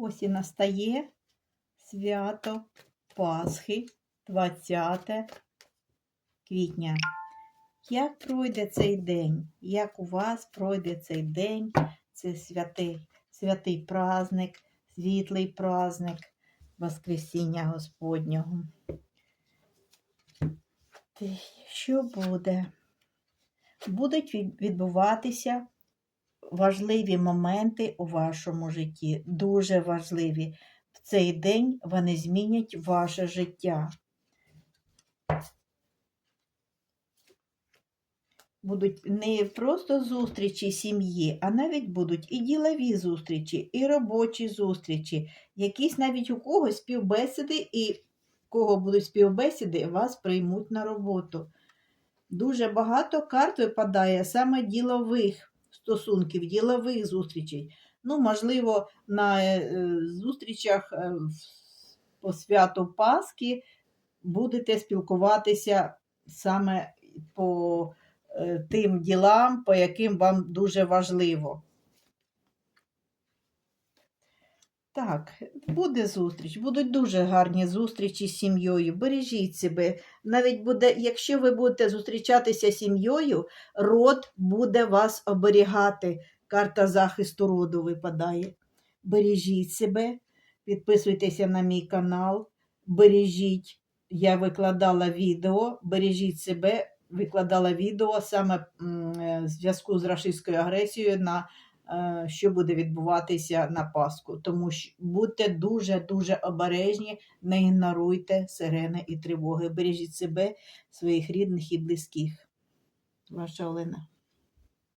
Ось і настає свято Пасхи 20 квітня. Як пройде цей день? Як у вас пройде цей день? Це святий, святий праздник, світлий праздник Воскресіння Господнього. Що буде? Будуть відбуватися важливі моменти у вашому житті, дуже важливі. В цей день вони змінять ваше життя. Будуть не просто зустрічі сім'ї, а навіть будуть і ділові зустрічі, і робочі зустрічі, якісь навіть у когось співбесіди, і в кого будуть співбесіди, вас приймуть на роботу. Дуже багато карт випадає саме ділових стосунків, ділових зустрічей. Ну, можливо, на е, зустрічах е, по святу Пасхи будете спілкуватися саме по е, тим ділам, по яким вам дуже важливо. Так, буде зустріч, будуть дуже гарні зустрічі з сім'єю. Бережіть себе. Навіть буде, якщо ви будете зустрічатися з сім'єю, род буде вас оберігати. Карта захисту роду випадає. Бережіть себе, підписуйтеся на мій канал, бережіть. Я викладала відео, бережіть себе, викладала відео саме е, в зв'язку з рашистською агресією на що буде відбуватися на Пасху. Тому що будьте дуже-дуже обережні, не ігноруйте сирени і тривоги. Бережіть себе, своїх рідних і близьких. Ваша Олена.